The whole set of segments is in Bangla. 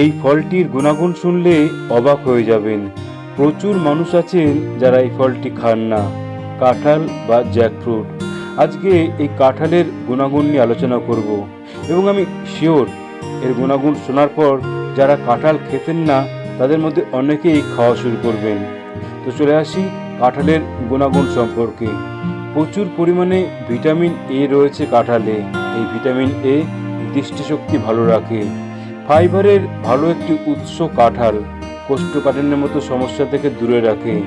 এই ফলটির গুণাগুণ শুনলে অবাক হয়ে যাবেন। প্রচুর মানুষ আছেন যারা এই ফলটি খান না, কাঁঠাল বা জ্যাকফ্রুট। আজকে এই কাঁঠালের গুণাগুণ নিয়ে আলোচনা করব এবং আমি শিওর এর গুণাগুণ শোনার পর যারা কাঁঠাল খেতেন না, তাদের মধ্যে অনেকেই খাওয়া শুরু করবেন। তো চলে আসি কাঁঠালের গুণাগুণ সম্পর্কে। প্রচুর পরিমাণে ভিটামিন এ রয়েছে কাঁঠালে। এই ভিটামিন এ দৃষ্টিশক্তি ভালো রাখে। ফাইবারের ভালো একটি উৎস কাঁঠাল কোষ্ঠকাঠিন্যের মতো সমস্যা থেকে দূরে রাখে।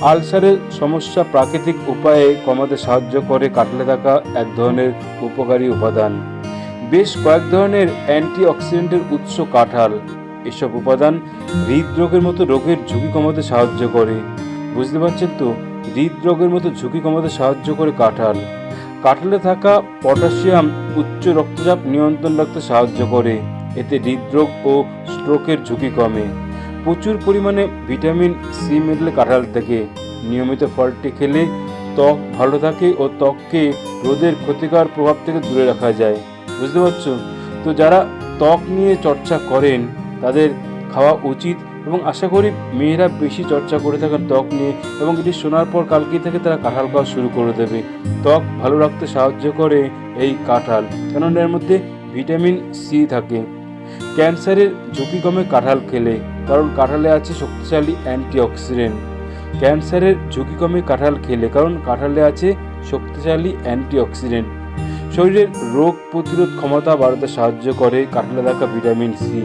আলসারের সমস্যা প্রাকৃতিক উপায়ে কমাতে সাহায্য করে কাটলে থাকা এক ধরনের উপকারী উপাদান। বেশ কয়েক ধরনের অ্যান্টিঅক্সিডেন্টের উৎস কাঁঠাল। এসব উপাদান হৃদরোগের মতো রোগের ঝুঁকি কমাতে সাহায্য করে। বুঝতে পারছেন তো? হৃদরোগের মতো ঝুঁকি কমাতে সাহায্য করে কাঁঠাল। কাঁঠালে থাকা পটাশিয়াম উচ্চ রক্তচাপ নিয়ন্ত্রণ রাখতে সাহায্য করে। এতে হৃদরোগ ও স্ট্রোকের ঝুঁকি কমে। প্রচুর পরিমাণে ভিটামিন সি মেডেলে কাঁঠাল থেকে। নিয়মিত ফলটি খেলে ত্বক ভালো থাকে ও ত্বককে রোদের ক্ষতিকর প্রভাব থেকে দূরে রাখা যায়। বুঝতে পারছ? তো যারা ত্বক নিয়ে চর্চা করেন, তাদের খাওয়া উচিত এবং আশা করি মেয়েরা বেশি চর্চা করে থাকেন ত্বক নিয়ে এবং এটি শোনার পর কালকেই থেকে তারা কাঁঠাল খাওয়া শুরু করে দেবে। ত্বক ভালো রাখতে সাহায্য করে এই কাঁঠাল। কেননা এর মধ্যে ভিটামিন সি থাকে। ক্যান্সারের ঝুঁকি কমে কাঁঠাল খেলে, কারণ কাঁঠালে আছে শক্তিশালী অ্যান্টিঅক্সিডেন্ট। ক্যান্সারের ঝুঁকি কমে কাঁঠাল খেলে, কারণ কাঁঠালে আছে শক্তিশালী অ্যান্টিঅক্সিডেন্ট। শরীরের রোগ প্রতিরোধ ক্ষমতা বাড়াতে সাহায্য করে কাঁঠালে থাকা ভিটামিন সি।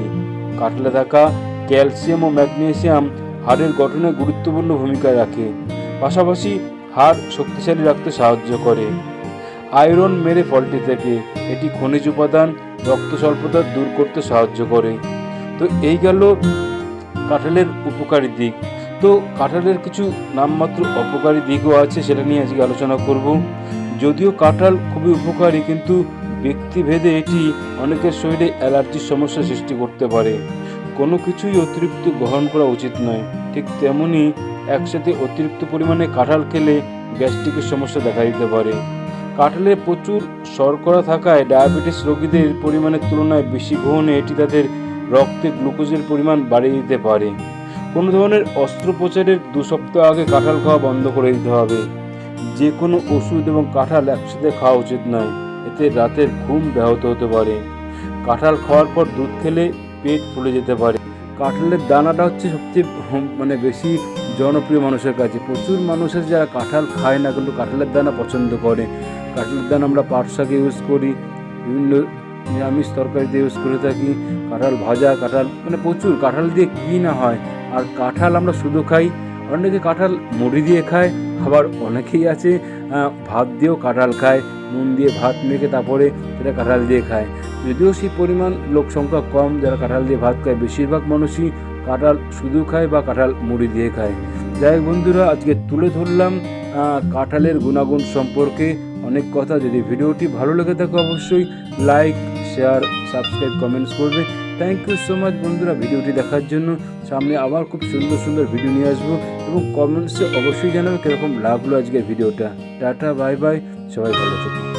কাঁঠালে থাকা ক্যালসিয়াম ও ম্যাগনেসিয়াম হাড়ের গঠনে গুরুত্বপূর্ণ ভূমিকা রাখে, পাশাপাশি হাড় শক্তিশালী রাখতে সাহায্য করে। আয়রন মেরে ফলটি থেকে, এটি খনিজ উপাদান রক্ত স্বল্পতা দূর করতে সাহায্য করে। তো এই গেল কাঁঠালের উপকারী দিক। তো কাঁঠালের কিছু নামমাত্র অপকারী দিকও আছে, সেটা নিয়ে আজকে আলোচনা করব। যদিও কাঁঠাল খুবই উপকারী, কিন্তু ব্যক্তিভেদে এটি অনেকের শরীরে অ্যালার্জির সমস্যা সৃষ্টি করতে পারে। কোনো কিছুই অতিরিক্ত গ্রহণ করা উচিত নয়। ঠিক তেমনি একসাথে অতিরিক্ত পরিমাণে কাঁঠাল খেলে গ্যাস্ট্রিকের সমস্যা দেখা দিতে পারে। কাঁঠালে প্রচুর শর্করা থাকায় ডায়াবেটিস রোগীদের পরিমাণের তুলনায় বেশি গ্রহণে এটি তাদের রক্তে গ্লুকোজের পরিমাণ বাড়িয়ে দিতে পারে। কোনো ধরনের অস্ত্রোপচারের দু সপ্তাহ আগে কাঁঠাল খাওয়া বন্ধ করে দিতে হবে। যে কোনো ওষুধ এবং কাঁঠাল একসাথে খাওয়া উচিত নয়, এতে রাতের ঘুম ব্যাহত হতে পারে। কাঁঠাল খাওয়ার পর দুধ খেলে পেট ফুলে যেতে পারে। কাঁঠালের দানাটা হচ্ছে সবচেয়ে মানে বেশি জনপ্রিয় মানুষের কাছে প্রচুর মানুষের যারা কাঁঠাল খায় না কিন্তু কাঁঠালের দানা পছন্দ করে। কাঁঠালের দানা আমরা পাট শাকে ইউজ করি, বিভিন্ন নিরামিষ তরকারিতে ইউজ করে থাকি, কাঁঠাল ভাজা, কাঁঠাল মানে প্রচুর, কাঁঠাল দিয়ে কী না হয়। আর কাঁঠাল আমরা শুধু খাই, অনেকে কাঁঠাল মুড়ি দিয়ে খায়, আবার অনেকেই আছে ভাত দিয়েও কাঁঠাল খায়, নুন দিয়ে ভাত মেখে তারপরে সেটা কাঁঠাল দিয়ে খায়। যদিও সেই পরিমাণ লোক সংখ্যা কম, যারা কাঁঠাল দিয়ে ভাত খায়, বেশিরভাগ মানুষই কাঁঠাল শুধু খায় বা কাঁঠাল মুড়ি দিয়ে খায়। যাই বন্ধুরা, আজকে তুলে ধরলাম কাঁঠালের গুণাগুণ সম্পর্কে অনেক কথা। যদি ভিডিওটি ভালো লেগে থাকে অবশ্যই লাইক, শেয়ার, সাবস্ক্রাইব, কমেন্টস করবে। থ্যাংক ইউ সো মাচ বন্ধুরা ভিডিওটি দেখার জন্য। সামনে আবার খুব সুন্দর সুন্দর ভিডিও নিয়ে আসব এবং কমেন্টসে অবশ্যই জানাবে কীরকম লাগল আজকের ভিডিওটা। টাটা বাই বাই সবাই ভালো থাকুন